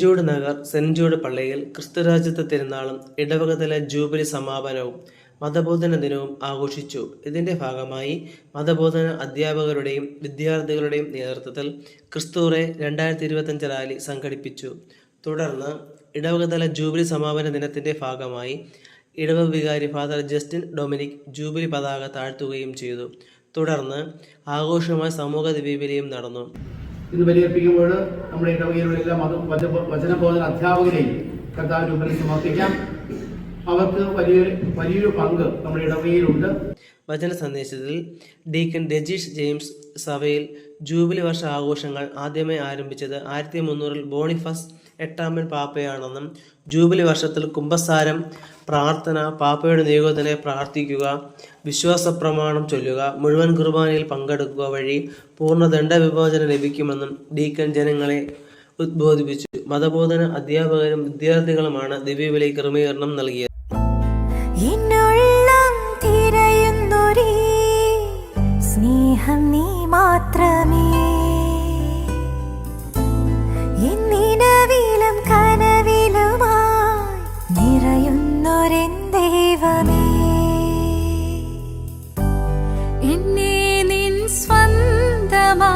Jude Nagar Jude പള്ളിയിൽ ക്രിസ്തുരാജ്യത്ത് തിരുനാളും ഇടവകതല jubilee സമാപനവും മതബോധന ദിനവും ആഘോഷിച്ചു. ഇതിന്റെ ഭാഗമായി മതബോധന അധ്യാപകരുടെയും വിദ്യാർത്ഥികളുടെയും നേതൃത്വത്തിൽ ക്രിസ്തുറെ രണ്ടായിരത്തി ഇരുപത്തഞ്ച് റാലി സംഘടിപ്പിച്ചു. തുടർന്ന് ഇടവകതല ജൂബിലി സമാപന ദിനത്തിന്റെ ഭാഗമായി ഇടവ വികാരി ഫാദർ ജസ്റ്റിൻ ഡൊമിനിക് ജൂബിലി പതാക താഴ്ത്തുകയും ചെയ്തു. തുടർന്ന് ആഘോഷമായ സമൂഹ ദിവ്യബലിയും നടന്നു. ഇന്ന് ബലിയർപ്പിക്കുമ്പോൾ നമ്മുടെ ഇടവകയിലുള്ള എല്ലാ മത വചന- വചനബോധന അധ്യാപകരെയും കർത്താവിന് ഉപരി സമർപ്പിക്കാം. അവർക്ക് വലിയൊരു വലിയൊരു പങ്ക് നമ്മുടെ ഇടവകയിലുണ്ട്. വചന സന്ദേശത്തിൽ ഡീക്കൻ രജീഷ് ജെയിംസ് സഭയിൽ ജൂബിലി വർഷ ആഘോഷങ്ങൾ ആദ്യമായി ആരംഭിച്ചത് ആയിരത്തി മുന്നൂറിൽ ബോണിഫസ് എട്ടാമൻ പാപ്പയാണെന്നും ജൂബിലി വർഷത്തിൽ കുംഭസാരം പ്രാർത്ഥന പാപ്പയുടെ നിയോഗത്തിനെ പ്രാർത്ഥിക്കുക വിശ്വാസ പ്രമാണം ചൊല്ലുക മുഴുവൻ കുർബാനയിൽ പങ്കെടുക്കുക വഴി പൂർണ ദണ്ഡവിമോചനം ലഭിക്കുമെന്നും ഡീക്കൻ ജനങ്ങളെ ഉദ്ബോധിപ്പിച്ചു. മതബോധന അധ്യാപകരും വിദ്യാർത്ഥികളുമാണ് ദിവ്യബലി ക്രമീകരണം നൽകിയത്. സ്നേഹം നീ മാത്രമേ. എന്നിനവിലും കനവിലുമായി നിറയുന്നൊരെൻ ദൈവമേ. എന്നെ നിൻ സ്വന്തമാ